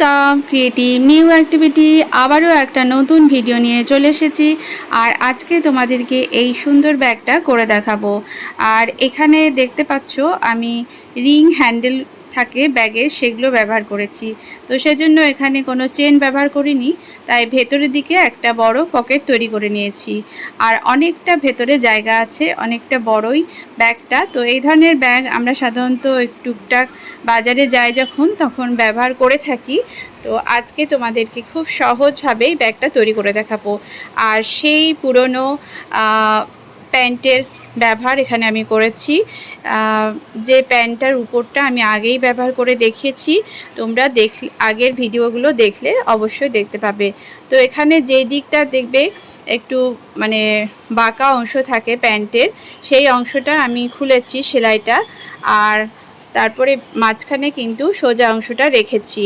Welcome creative new activity আবারও একটা নতুন ভিডিও নিয়ে চলে এসেছি। আর আজকে তোমাদেরকে এই সুন্দর ব্যাগটা করে দেখাবো। আর এখানে দেখতে পাচ্ছ, আমি রিং হ্যান্ডেল থাকে ব্যাগে, সেগুলো ব্যবহার করেছি। তো সেজন্য এখানে কোনো চেন ব্যবহার করিনি, তাই ভেতরের দিকে একটা বড় পকেট তৈরি করে নিয়েছি। আর অনেকটা ভেতরে জায়গা আছে, অনেকটা বড়ই ব্যাগটা। তো এই ধরনের ব্যাগ আমরা সাধারণত টুকটাক বাজারে যাই যখন, তখন ব্যবহার করে থাকি। তো আজকে তোমাদেরকে খুব সহজভাবেই ব্যাগটা তৈরি করে দেখাবো। আর সেই পুরনো প্যান্টের ব্যবহার এখানে আমি করেছি। যে প্যান্টটার উপরটা আমি আগেই ব্যবহার করে দেখিয়েছি, তোমরা দেখ, আগের ভিডিওগুলো দেখলে অবশ্যই দেখতে পাবে। তো এখানে যেই দিকটা দেখবে, একটু মানে বাঁকা অংশ থাকে প্যান্টের, সেই অংশটা আমি খুলেছি সেলাইটা, আর তারপরে মাঝখানে কিন্তু সোজা অংশটা রেখেছি।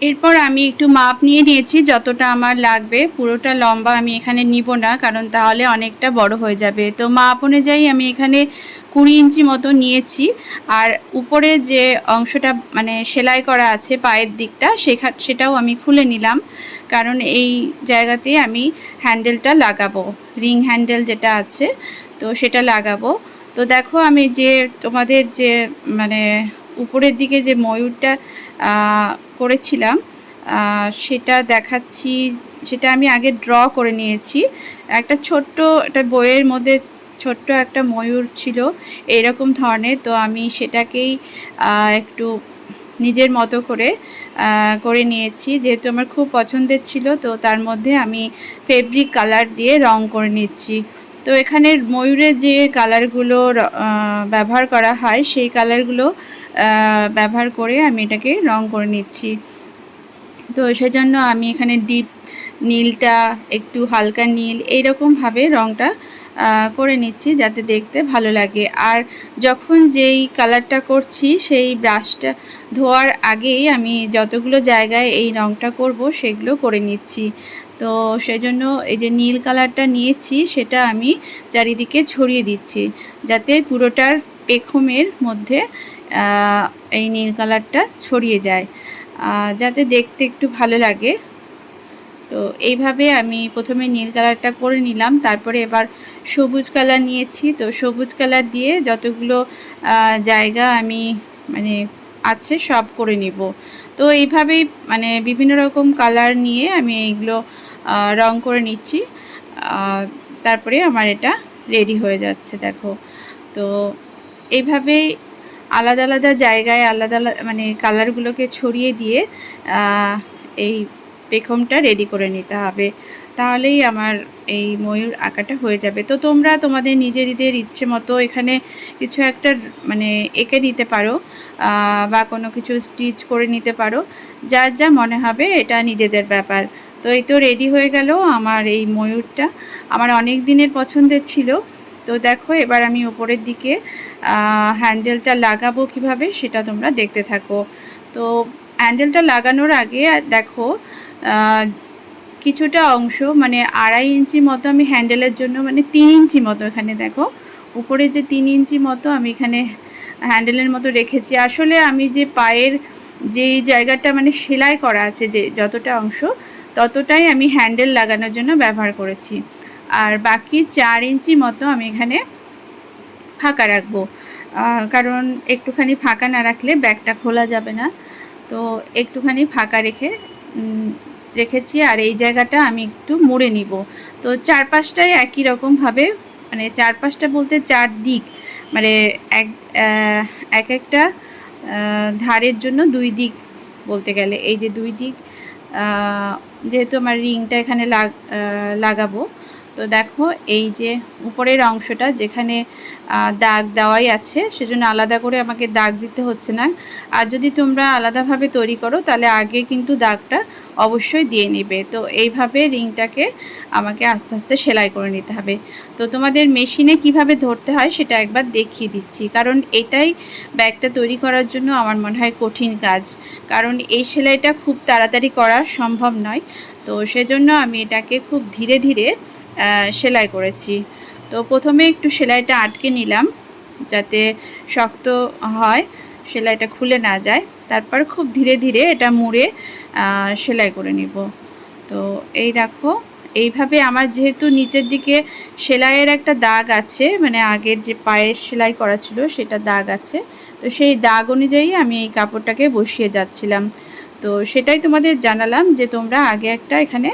এরপর আমি একটু মাপ নিয়ে নিয়েছি, যতটা আমার লাগবে। পুরোটা লম্বা আমি এখানে নিব না, কারণ তাহলে অনেকটা বড় হয়ে যাবে। তো মাপ অনুযায়ী আমি এখানে কুড়ি ইঞ্চি মতো নিয়েছি। আর উপরে যে অংশটা মানে সেলাই করা আছে পায়ের দিকটা, সেখা, সেটাও আমি খুলে নিলাম। কারণ এই জায়গাতে আমি হ্যান্ডেলটা লাগাবো, রিং হ্যান্ডেল যেটা আছে, তো সেটা লাগাবো। তো দেখো আমি যে তোমাদের যে মানে উপরের দিকে যে ময়ূরটা করেছিলাম সেটা দেখাচ্ছি, সেটা আমি আগে ড্র করে নিয়েছি। একটা ছোট্ট, একটা বইয়ের মধ্যে ছোট্ট একটা ময়ূর ছিল, এরকম ধরনের, তো আমি সেটাকেই একটু নিজের মতো করে করে নিয়েছি। যেহেতু আমার খুব পছন্দের ছিল, তো তার মধ্যে আমি ফেব্রিক কালার দিয়ে রং করে নিচ্ছি। তো এখানে ময়ূরের যে কালারগুলো ব্যবহার করা হয়, সেই কালারগুলো ব্যবহার করে আমি এটাকে রং করে নিচ্ছি। তো সেজন্য আমি এখানে ডিপ নীলটা, একটু হালকা নীল এইরকমভাবে রংটা করে নিচ্ছি যাতে দেখতে ভালো লাগে। আর যখন যেই কালারটা করছি, সেই ব্রাশটা ধোয়ার আগেই আমি যতগুলো জায়গায় এই রংটা করব, সেগুলো করে নিচ্ছি। তো সেজন্য এই যে নীল কালারটা নিয়েছি, সেটা আমি চারিদিকে ছড়িয়ে দিচ্ছি, যাতে পুরোটার পেখমের মধ্যে এই নীল কালারটা ছড়িয়ে যায়। যাতে দেখতে একটু ভালো লাগে। তো এইভাবে আমি প্রথমে নীল কালারটা করে নিলাম, তারপরে এবার সবুজ কালার নিয়েছি। তো সবুজ কালার দিয়ে যতগুলো জায়গা আমি মানে আছে সব করে নিব। তো এইভাবেই মানে বিভিন্ন রকম কালার নিয়ে আমি এইগুলো রং করে নিচ্ছি। তারপরে আমার এটা রেডি হয়ে যাচ্ছে, দেখো। তো এইভাবেই আলাদা আলাদা জায়গায় আলাদা মানে কালারগুলোকে ছড়িয়ে দিয়ে এই পেখমটা রেডি করে নিতে হবে। তাহলেই আমার এই ময়ূর আঁকাটা হয়ে যাবে। তো তোমরা তোমাদের নিজেদের ইচ্ছে মতো এখানে কিছু একটা মানে এঁকে নিতে পারো বা কোনো কিছু স্টিচ করে নিতে পারো। যার যা মনে হবে এটা নিজেদের ব্যাপার। তো এই তো রেডি হয়ে গেল আমার এই ময়ূরটা। আমার অনেক দিনের পছন্দের ছিল। তো দেখো, এবার আমি উপরের দিকে হ্যান্ডেলটা লাগাবো কীভাবে সেটা তোমরা দেখতে থাকো। তো হ্যান্ডেলটা লাগানোর আগে দেখো কিছুটা অংশ মানে আড়াই ইঞ্চি মতো আমি হ্যান্ডেলের জন্য মানে তিন ইঞ্চি মতো এখানে দেখো, উপরে যে তিন ইঞ্চি মতো আমি এখানে হ্যান্ডেলের মতো রেখেছি। আসলে আমি যে পায়ের যেই জায়গাটা মানে সেলাই করা আছে, যে যতটা অংশ, ততটাই আমি হ্যান্ডেল লাগানোর জন্য ব্যবহার করেছি। আর বাকি চার ইঞ্চি মতো আমি এখানে ফাঁকা রাখব। কারণ একটুখানি ফাঁকা না রাখলে ব্যাগটা খোলা যাবে না। তো একটুখানি ফাঁকা রেখে রেখেছি আর এই জায়গাটা আমি একটু মুড়ে নিব। তো চারপাশটাই একই রকমভাবে মানে চারপাশটা বলতে চার দিক। মানে এক এক একটা ধারের জন্য দুই দিক বলতে গেলে। এই যে দুই দিক যেহেতু আমার রিংটা এখানে লাগ লাগাবো তো দেখো, এই যে উপরের অংশটা যেখানে দাগ দেওয়াই আছে, সেজন্য আলাদা করে আমাকে দাগ দিতে হচ্ছে না। আর যদি তোমরা আলাদাভাবে তৈরি করো, তাহলে আগে কিন্তু দাগটা অবশ্যই দিয়ে নেবে। তো এইভাবে রিংটাকে আমাকে আস্তে আস্তে সেলাই করে নিতে হবে। তো তোমাদের মেশিনে কীভাবে ধরতে হয়, সেটা একবার দেখিয়ে দিচ্ছি। কারণ এটাই ব্যাগটা তৈরি করার জন্য আমার মনে হয় কঠিন কাজ। কারণ এই সেলাইটা খুব তাড়াতাড়ি করা সম্ভব নয়। তো সেজন্য আমি এটাকে খুব ধীরে ধীরে সেলাই করেছি। তো প্রথমে একটু সেলাইটা আটকে নিলাম যাতে শক্ত হয়, সেলাইটা খুলে না যায়। তারপর খুব ধীরে ধীরে এটা মুড়ে সেলাই করে নিব। তো এই দেখো, এইভাবে আমার যেহেতু নিচের দিকে সেলাইয়ের একটা দাগ আছে মানে আগের যে পায়ের সেলাই করা ছিল সেটা দাগ আছে। তো সেই দাগ অনুযায়ী আমি এই কাপড়টাকে বসিয়ে যাচ্ছিলাম। তো সেটাই তোমাদের জানালাম যে তোমরা আগে একটা এখানে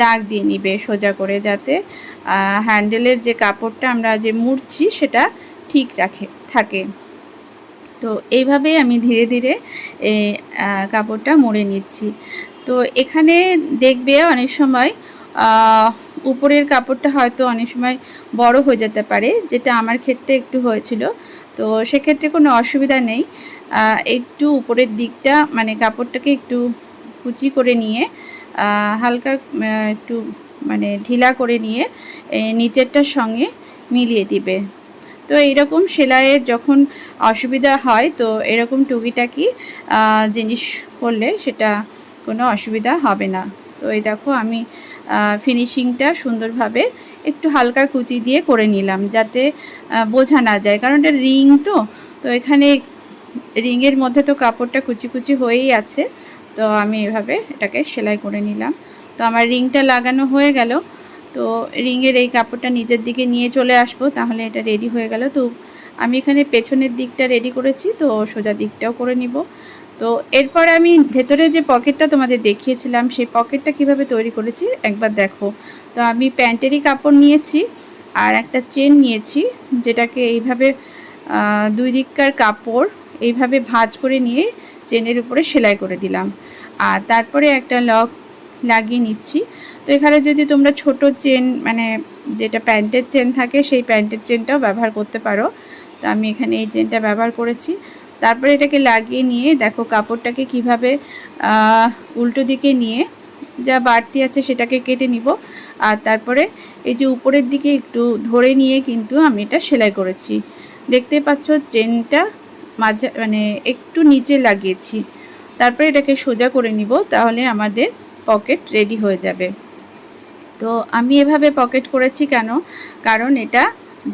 দাগ দিয়ে নিবে সোজা করে যাতে হ্যান্ডেলের যে কাপড়টা আমরা যে মুড়ছি সেটা ঠিক রাখে, থাকে। তো এইভাবেই আমি ধীরে ধীরে কাপড়টা মুড়ে নিচ্ছি। তো এখানে দেখবে অনেক সময় উপরের কাপড়টা হয়তো অনেক সময় বড় হয়ে যেতে পারে, যেটা আমার ক্ষেত্রে একটু হয়েছিল। তো সেক্ষেত্রে কোনো অসুবিধা নেই। একটু উপরের দিকটা মানে কাপড়টাকে একটু কুচি করে নিয়ে হালকা একটু মানে ঢিলা করে নিয়ে নিচেরটার সঙ্গে মিলিয়ে দিবে। তো এইরকম সেলাইয়ের যখন অসুবিধা হয়, তো এরকম টুকিটাকি জিনিস করলে সেটা কোনো অসুবিধা হবে না। তো এই দেখো আমি ফিনিশিংটা সুন্দরভাবে একটু হালকা কুচি দিয়ে করে নিলাম, যাতে বোঝা না যায়। কারণ এটা রিং তো তো এখানে রিংয়ের মধ্যে তো কাপড়টা কুচি কুচি হয়েই আছে। তো আমি এভাবে এটাকে সেলাই করে নিলাম। তো আমার রিংটা লাগানো হয়ে গেল। তো রিংয়ের এই কাপড়টা নিজের দিকে নিয়ে চলে আসব, তাহলে এটা রেডি হয়ে গেল। তো আমি এখানে পেছনের দিকটা রেডি করেছি, তো সোজা দিকটাও করে নিব। তো এরপর আমি ভেতরে যে পকেটটা তোমাদের দেখিয়েছিলাম, সেই পকেটটা কীভাবে তৈরি করেছি একবার দেখো। তো আমি প্যান্টেরই কাপড় নিয়েছি আর একটা চেন নিয়েছি, যেটাকে এইভাবে দুই দিককার কাপড় এইভাবে ভাঁজ করে নিয়ে চেনের উপরে সেলাই করে দিলাম। আর তারপরে একটা লক লাগিয়ে নিচ্ছি। তো এখানে যদি তোমরা ছোট চেন মানে যেটা প্যান্টের চেন থাকে, সেই প্যান্টের চেনটাও ব্যবহার করতে পারো। তো আমি এখানে এই চেনটা ব্যবহার করেছি। তারপরে এটাকে লাগিয়ে নিয়ে দেখো কাপড়টাকে কীভাবে উল্টো দিকে নিয়ে যা বাড়তি আছে সেটাকে কেটে নিব। আর তারপরে এই যে উপরের দিকে একটু ধরে নিয়ে কিন্তু আমি এটা সেলাই করেছি। দেখতে পাচ্ছ চেনটা মাঝে মানে একটু নিচে লাগিয়েছি। তারপরে এটাকে সোজা করে নিব, তাহলে আমাদের পকেট রেডি হয়ে যাবে। তো আমি এভাবে পকেট করেছি কেন? কারণ এটা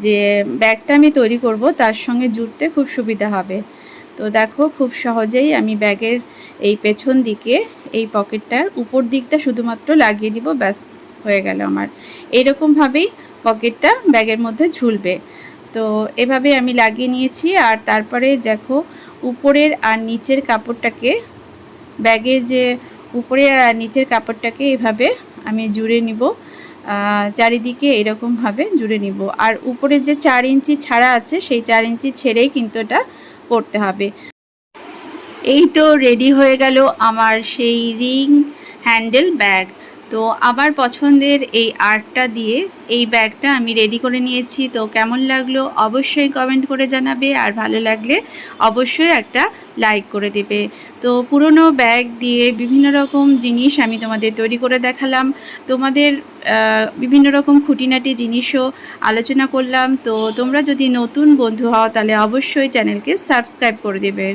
যে ব্যাগটা আমি তৈরি করব, তার সঙ্গে জুড়তে খুব সুবিধা হবে। তো দেখো, খুব সহজেই আমি ব্যাগের এই পেছন দিকে এই পকেটটার উপর দিকটা শুধুমাত্র লাগিয়ে দিব, ব্যাস হয়ে গেল আমার। এইরকমভাবেই পকেটটা ব্যাগের মধ্যে ঝুলবে। তো এভাবে আমি লাগিয়ে নিয়েছি আর তারপরে দেখো উপরের আর নিচের কাপড়টাকে ব্যাগের যে উপরের আর নিচের কাপড়টাকে এভাবে আমি জুড়ে নিব চারিদিকে এরকমভাবে জুড়ে নিব। আর উপরে যে চার ইঞ্চি ছাড়া আছে সেই চার ইঞ্চি ছেড়েই কিন্তু এটা করতে হবে। এই তো রেডি হয়ে গেল আমার সেই রিং হ্যান্ডেল ব্যাগ। তো আমার পছন্দের এই আর্টটা দিয়ে এই ব্যাগটা আমি রেডি করে নিয়েছি। তো কেমন লাগল অবশ্যই কমেন্ট করে জানাবে। আর ভালো লাগলে অবশ্যই একটা লাইক করে দেবে। তো পুরনো ব্যাগ দিয়ে বিভিন্ন রকম জিনিস আমি তোমাদের তৈরি করে দেখালাম। তোমাদের বিভিন্ন রকম খুঁটিনাটি জিনিসও আলোচনা করলাম। তো তোমরা যদি নতুন বন্ধু হও তাহলে অবশ্যই চ্যানেলকে সাবস্ক্রাইব করে দেবে।